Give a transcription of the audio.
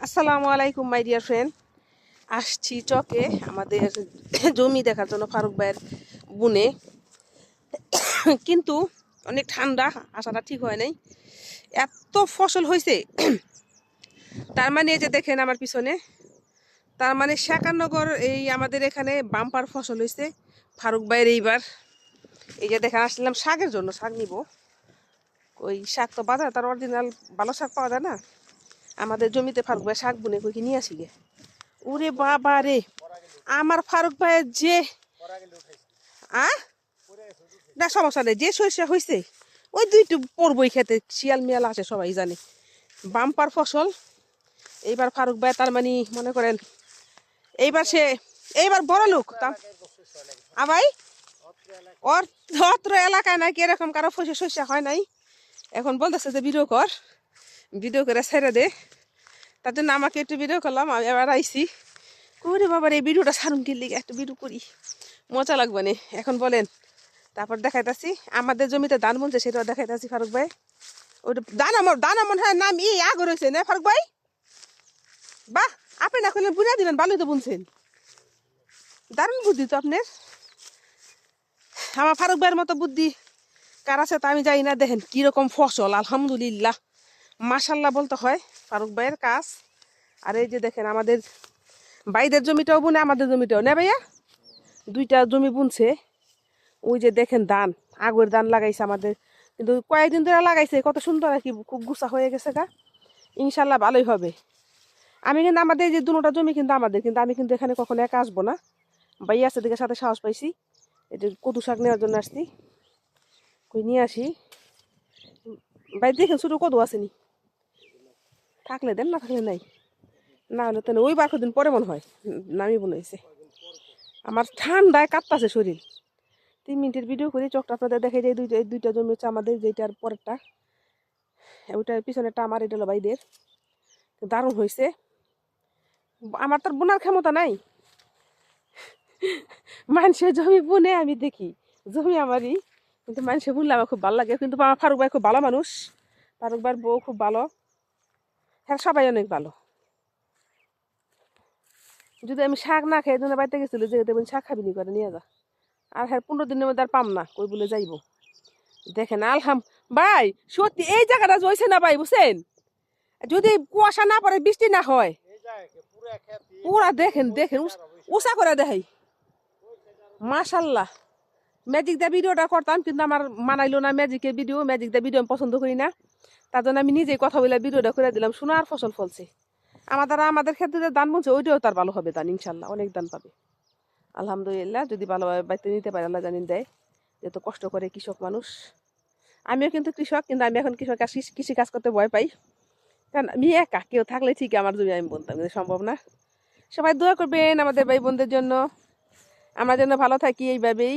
আসসালামু আলাইকুম my dear friend আসছি চকে, আমাদের জমি দেখার জন্য ফারুক ভাইয়ের বুনে। কিন্তু অনেক ঠান্ডা, আসাটা ঠিক হয় নাই। এত ফসল হয়েছে তার মানে এই যে দেখেন আমার পিছনে, তার মানে শেখানগর এই আমাদের এখানে বাম্পার ফসল হয়েছে ফারুক ভাইয়ের এইবার। এই যে দেখেন, আসলাম শাকের জন্য, শাক নিব। ওই শাক তো বাজার, তার অরিজিনাল ভালো শাক পাওয়া যায় না? আমাদের জমিতে ফারুক ভাই শাক বুনে কই নিয়ে আসি গে ওরে বাবা রে, আমার ফারুক ভাইয়ের যে, আ? না, সমস্যা নেই, যে সরিষা হয়েছে ওই দুইটু পড়বই খেতে, শিয়াল মিয়াল আছে, সবাই জানে। বাম্পার ফসল, এইবার ফারুক ভাই তার মানে মনে করেন, এইবার সে, এইবার বড় লোক আবাই অত্র এলাকায় নাকি এরকম কারও ফসে শস্য হয় নাই? এখন বলতেছে যে, ভিডিও কর। ভিডিও করে ছেড়ে দে। তার জন্য আমাকে একটু ভিডিও করলাম, আমি এবার আইসি করে বাবার এই ভিডিওটা সারুন কিনলি একটু ভিডিও করি। মজা লাগবে না, এখন বলেন। তারপর দেখাইতাছি, আমাদের জমিতে ধান বুনছে, সেটাও দেখাইতাছি ফারুক ভাই। ওইটা দানা মন দানা মনে হয়, নাম ই আগ রয়েছে না ফারুক ভাই? বাহ, আপনি না করলেন বুঝা দিবেন ভালোই তো বুনছেন। দারুণ বুদ্ধি তো আপনার। আমার ফারুক ভাইয়ের মতো বুদ্ধি কার আছে তা আমি জানি না, দেখেন কীরকম ফসল, আলহামদুলিল্লাহ। মাসাল্লাহ বলতে হয়, ফারুক ভাইয়ের কাজ। আর এই যে দেখেন আমাদের বাইদের জমিটাও বুনে, আমাদের জমিটাও। না ভাইয়া, দুইটা জমি বুনছে। ওই যে দেখেন ধান আগের ধান লাগাইছে আমাদের। কিন্তু কয়েকদিন ধরে লাগাইছে, কত সুন্দর আর কি, খুব গুছা হয়ে গেছে গা। ইনশাল্লাহ ভালোই হবে। আমি কিন্তু আমাদের যে দুটা জমি কিন্তু আমাদের, কিন্তু আমি কিন্তু এখানে কখনো একা আসব না। ভাইয়া আছে দিকে সাথে সাহস পাইছি। যে কদু শাক নেওয়ার জন্য আসছি। কই নিয়ে আসি। ভাই দেখেন ছোটো কদু আসেনি থাকলে দেন, না থাকলে নাই। না হলে তো না। ওই বার দিন পরে মনে হয় নামি বলেছে আমার ঠান্ডায় কাঁপতাছে শরীর। তিন মিনিটের ভিডিও করে চকটা আপনাদের দেখে যায় দুইটা দুইটা জমি হচ্ছে আমাদের যেটার পরেরটা। ওইটার পিছনেরটা আমার, এটা হলো ভাইদের। দারুণ হয়েছে আমার তার বোনার ক্ষমতা নাই। মানুষের জমি বুনে আমি দেখি, জমি আমারই। কিন্তু মানুষে বুনলে আমার খুব ভালো লাগে। কিন্তু আমার ফারুক ভাই খুব ভালো মানুষ। ফারুক ভাইয়ের বউ খুব ভালো। হ্যাঁ সবাই অনেক ভালো। যদি আমি শাক না খাই জন্য বাড়িতে গেছিল যে, দেবেন, শাক খাবি নি করে নিয়ে যা। আর হ্যাঁ পনেরো দিনের মধ্যে আর পাম না, কই বলে যাইব। দেখেন, আলহাম, ভাই, সত্যি, এই জায়গাটা হয়েছে না ভাই, বুঝছেন? যদি কুয়াশা না পড়ে, বৃষ্টি না হয়, পুরা দেখেন দেখেন উষা করে দেখাই। মাশাল্লাহ। ম্যাজিক দা ভিডিওটা করতাম, কিন্তু আমার মানাইলো না ম্যাজিকের ভিডিও ম্যাজিক দা ভিডিও আমি পছন্দ করি না। তার জন্য আমি নিজেই কথা বলে ভিডিওটা করে দিলাম সোনার ফসল ফলছে। আমার দ্বারা আমাদের ক্ষেত্রে দান বলছে, ওইটাও তার ভালো হবে দান, ইনশাল্লাহ, অনেক দান পাবে। আলহামদুলিল্লাহ, যদি ভালোভাবে বাড়িতে নিতে পারে, আল্লাহ জানিন দেয় যেহেতু কষ্ট করে কৃষক মানুষ। আমিও কিন্তু কৃষক, কিন্তু আমি এখন কৃষক কৃষি কৃষি কাজ করতে ভয় পাই। কারণ আমি একা, কেউ থাকলে ঠিক আমার জমি আমি বলতাম কিন্তু সম্ভব না। সবাই দোয়া করবেন আমাদের ভাই বোনদের জন্য। আমরা যেন ভালো থাকি এইভাবেই।